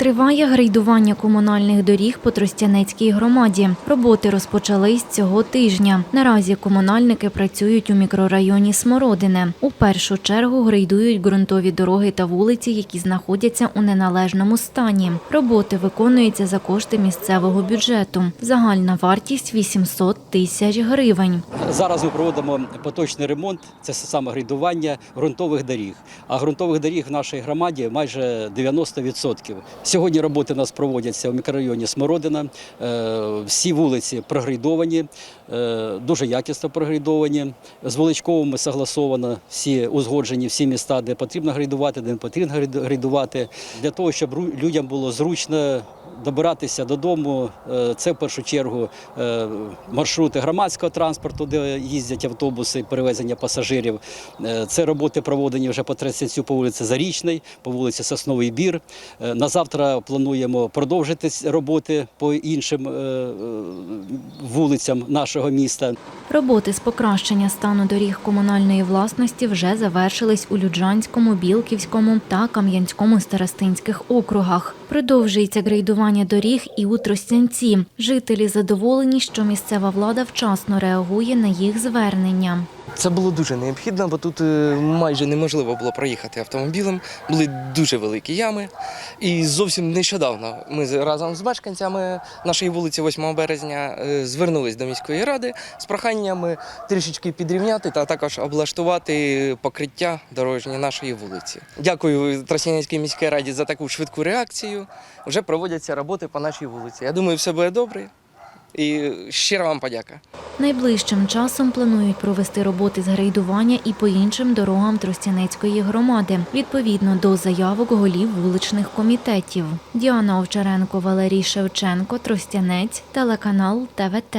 Триває грейдування комунальних доріг по Тростянецькій громаді. Роботи розпочались цього тижня. Наразі комунальники працюють у мікрорайоні Смородине. У першу чергу грейдують ґрунтові дороги та вулиці, які знаходяться у неналежному стані. Роботи виконуються за кошти місцевого бюджету. Загальна вартість 800 тисяч гривень. Зараз ми проводимо поточний ремонт, це саме грейдування ґрунтових доріг. А ґрунтових доріг в нашій громаді майже 90%. Сьогодні роботи у нас проводяться в мікрорайоні Смородина. Е, Всі вулиці прогрейдовані, е, дуже якісно прогрейдовані. З Величковими согласовано всі узгоджені всі міста, де потрібно грейдувати, де не потрібно грейду- грейдувати. Для того, щоб людям було зручно добиратися додому. Е, Це в першу чергу маршрути громадського транспорту, де їздять автобуси, перевезення пасажирів. Е, Це роботи проводені вже по Тростянцю по вулиці Зарічний, по вулиці Сосновий Бір. Е, На завтра плануємо продовжити роботи по іншим е, вулицям нашого міста. Роботи з покращення стану доріг комунальної власності вже завершились у Люджанському, Білківському та Кам'янському старостинських округах. Продовжується грейдування доріг і у Тростянці. Жителі задоволені, що місцева влада вчасно реагує на їх звернення. Це було дуже необхідно, бо тут е, майже неможливо було проїхати автомобілем. Були дуже великі ями. І зовсім нещодавно ми разом з мешканцями нашої вулиці 8 березня е, звернулись до міської ради з проханнями трішечки підрівняти та також облаштувати покриття дорожнє нашої вулиці. Дякую Тростянецькій міській раді за таку швидку реакцію. Вже проводяться роботи по нашій вулиці. Я думаю, все буде добре. І щира вам подяка. Найближчим часом планують провести роботи з грейдування і по іншим дорогам Тростянецької громади, відповідно до заявок голів вуличних комітетів. Діана Овчаренко, Валерій Шевченко, Тростянець, телеканал ТВТ.